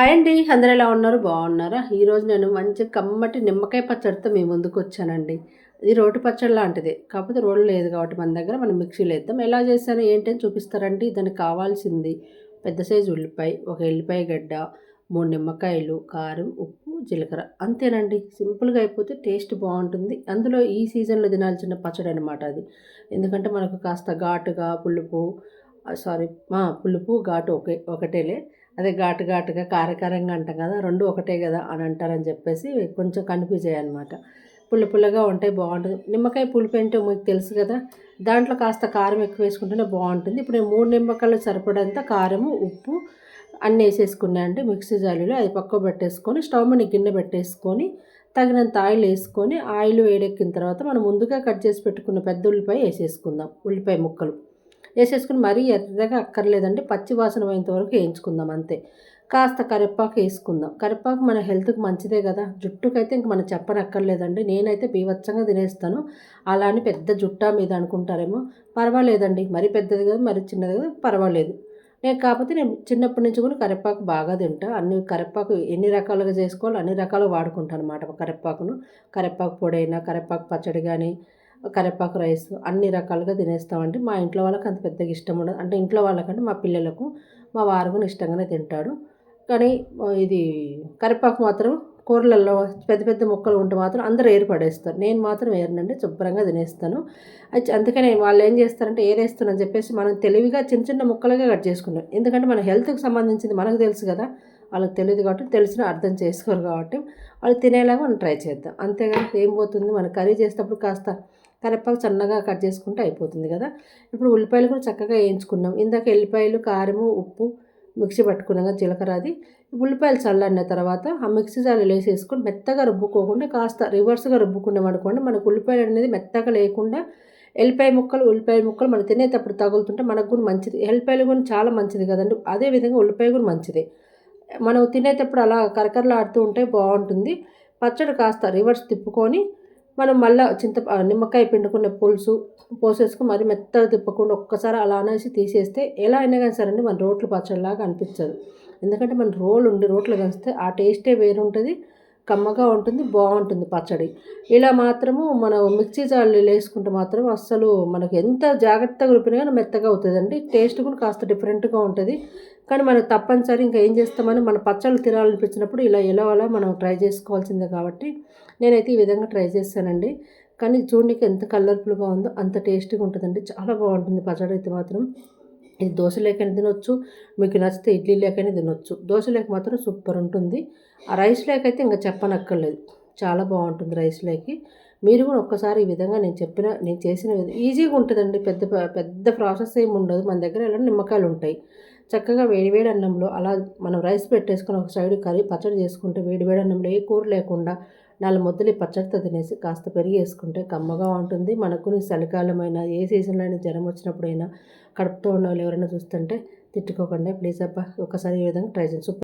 Hi అండి అందరూ ఎలా ఉన్నారు? బాగున్నారా? ఈరోజు నేను మంచి కమ్మటి నిమ్మకాయ పచ్చడితో మీ ముందుకు వచ్చానండి. ఇది రోటి పచ్చడి లాంటిది. కాకపోతే రోడ్లు లేదు కాబట్టి మన దగ్గర మనం మిక్సీలో వేద్దాం ఎలా చేశాను ఏంటని చూపిస్తారండి. దానికి కావాల్సింది పెద్ద సైజు ఉల్లిపాయ ఒక ఎల్లిపాయ గడ్డ మూడు నిమ్మకాయలు కారం ఉప్పు జీలకర్ర. అంతేనండి. సింపుల్గా అయిపోతే టేస్ట్ బాగుంటుంది. అందులో ఈ సీజన్లో తినాల్సిన పచ్చడి అనమాట అది. ఎందుకంటే మనకు కాస్త ఘాటుగా పులుపు సారీ పులుపు ఘాటు ఒకే ఒకటేలే. అదే ఘాటు ఘాటుగా కారకారంగా అంటాం కదా రెండు ఒకటే కదా అని అంటారని చెప్పేసి కొంచెం కన్ఫ్యూజ్ అయ్యానమాట పుల్ల పుల్లగా ఉంటే బాగుంటుంది. నిమ్మకాయ పులుపు ఏంటో మీకు తెలుసు కదా దాంట్లో కాస్త కారం ఎక్కువ వేసుకుంటేనే బాగుంటుంది. ఇప్పుడు నేను మూడు నిమ్మకాయలు సరిపడంత కారము ఉప్పు అన్నీ వేసేసుకున్నా అంటే మిక్సీ జాలీలో అది పక్క పెట్టేసుకొని స్టవ్ మీద గిన్నె పెట్టేసుకొని తగినంత ఆయిల్ వేసుకొని ఆయిల్ వేడెక్కిన తర్వాత మనం ముందుగా కట్ చేసి పెట్టుకున్న పెద్ద ఉల్లిపాయ వేసేసుకుందాం. ఉల్లిపాయ ముక్కలు. వేసేసుకుని మరీ ఎర్రగా అక్కర్లేదండి. పచ్చి వాసన అయినంత వరకు వేయించుకుందాం అంతే. కాస్త కరివేపాకు వేసుకుందాం. కరివేపాకు మన హెల్త్కి మంచిదే కదా. జుట్టుకైతే ఇంక మనం చెప్పనక్కర్లేదండి. నేనైతే బీవచ్చంగా తినేస్తాను. అలా అని పెద్ద జుట్టా మీద అనుకుంటారేమో. పర్వాలేదండి. మరీ పెద్దది కదా మరీ చిన్నది కదా పర్వాలేదు. నేను కాకపోతే నేను చిన్నప్పటి నుంచి కూడా కరివేపాకు బాగా తింటా. అన్ని కరివేపాకు ఎన్ని రకాలుగా చేసుకోవాలో అన్ని రకాలుగా వాడుకుంటాను అనమాట కరివేపాకును. కరివేపాకు పొడి అయినా కరివేపాకు పచ్చడి కానీ కరివేపాకు రైస్ అన్ని రకాలుగా తినేస్తామండి. మా ఇంట్లో వాళ్ళకి అంత పెద్దగా ఇష్టం ఉండదు. అంటే ఇంట్లో వాళ్ళకంటే మా పిల్లలకు మా వారు కూడా ఇష్టంగానే తింటాడు కానీ ఇది కరివేపాకు మాత్రం కూరలలో పెద్ద పెద్ద ముక్కలు ఉంటే మాత్రం అందరూ ఏర్పడేస్తారు నేను మాత్రం ఏరనండి శుభ్రంగా తినేస్తాను. అందుకనే వాళ్ళు ఏం చేస్తారంటే ఏరేస్తానని చెప్పేసి మనం తెలివిగా చిన్న చిన్న ముక్కలుగా కట్ చేసుకున్నాం ఎందుకంటే మన హెల్త్కి సంబంధించింది మనకు తెలుసు కదా. వాళ్ళకి తెలియదు కాబట్టి తెలిసిన అర్థం చేసుకోరు కాబట్టి వాళ్ళు తినేలాగా మనం ట్రై చేద్దాం. అంతేగాని ఏం పోతుంది? మన కర్రీ చేసేటప్పుడు కాస్త కరివేపాకు సన్నగా కట్ చేసుకుంటే అయిపోతుంది కదా. ఇప్పుడు ఉల్లిపాయలు కూడా చక్కగా వేయించుకున్నాం. ఇందాక ఎల్లిపాయలు కారము ఉప్పు మిక్సీ పట్టుకున్నాం కదా జీలకర్ర అది. ఉల్లిపాయలు చల్లన్న తర్వాత ఆ మిక్సీ జాలు వేసేసుకొని మెత్తగా రుబ్బుకోకుండా కాస్త రివర్స్గా రుబ్బుకున్నాం అనుకోండి మనకు ఉల్లిపాయలు అనేది మెత్తగా లేకుండా ఎల్లిపాయ ముక్కలు ఉల్లిపాయ ముక్కలు మనం తినేటప్పుడు తగులుతుంటే మనకు కూడా మంచిది. ఎల్లిపాయలు కూడా చాలా మంచిది కదండి. అదేవిధంగా ఉల్లిపాయ కూడా మంచిది. మనం తినేటప్పుడు అలా కరకరలాడుతూ ఉంటే బాగుంటుంది. పచ్చడి కాస్త రివర్స్ తిప్పుకొని మనం మళ్ళీ చింత నిమ్మకాయ పిండుకున్న పులుసు పోసేసుకుని మరి మెత్తగా తిప్పకుండా ఒక్కసారి అలా అనేసి తీసేస్తే ఎలా అయినా కానీ సరే మన రోట్లు పచ్చడిలాగా అనిపించదు. ఎందుకంటే మన రోలు ఉండి రోట్లు కలిస్తే ఆ టేస్టే వేరు ఉంటుంది కమ్మగా ఉంటుంది బాగుంటుంది పచ్చడి. ఇలా మాత్రము మనం మిక్సీ జాలు వేసుకుంటే మాత్రం అస్సలు మనకు ఎంత జాగ్రత్తగా రుపినా కానీ మెత్తగా అవుతుందండి. టేస్ట్ కూడా కాస్త డిఫరెంట్గా ఉంటుంది. కానీ మనం తప్పనిసరి ఇంకా ఏం చేస్తామని మన పచ్చళ్ళు తినాలనిపించినప్పుడు ఇలా ఎలా అలా మనం ట్రై చేసుకోవాల్సిందే కాబట్టి నేనైతే ఈ విధంగా ట్రై చేస్తానండి. కానీ చూడడానికి ఎంత కలర్ఫుల్గా ఉందో అంత టేస్టీగా ఉంటుందండి. చాలా బాగుంటుంది పచ్చడి అయితే మాత్రం. ఇది దోశ లేకైనా తినొచ్చు మీకు నచ్చితే ఇడ్లీ లేకైనా తినొచ్చు. దోశ లేక మాత్రం సూపర్ ఉంటుంది. ఆ రైస్ లేకైతే ఇంకా చెప్పనక్కర్లేదు. చాలా బాగుంటుంది రైస్ లేకి. మీరు కూడా ఒక్కసారి ఈ విధంగా నేను చెప్పిన నేను చేసిన ఈజీగా ఉంటుందండి. పెద్ద పెద్ద ప్రాసెస్ ఏమి ఉండదు. మన దగ్గర ఎలా నిమ్మకాయలు ఉంటాయి. చక్కగా వేడివేడి అన్నంలో అలా మనం రైస్ పెట్టేసుకొని ఒక సైడ్ కర్రీ పచ్చడి చేసుకుంటే వేడివేడి అన్నంలో ఏ కూర లేకుండా నాలుగు ముద్దలు పచ్చడితో తినేసి కాస్త పెరిగి వేసుకుంటే కమ్మగా ఉంటుంది. మనకు చలికాలమైన ఏ సీజన్లో అయినా జ్వరం వచ్చినప్పుడైనా కడుపుతో ఉన్న వాళ్ళు ఎవరైనా చూస్తుంటే తిట్టుకోకుండా. ప్లీజ్ అబ్బా ఒకసారి ఈ విధంగా ట్రై చేసి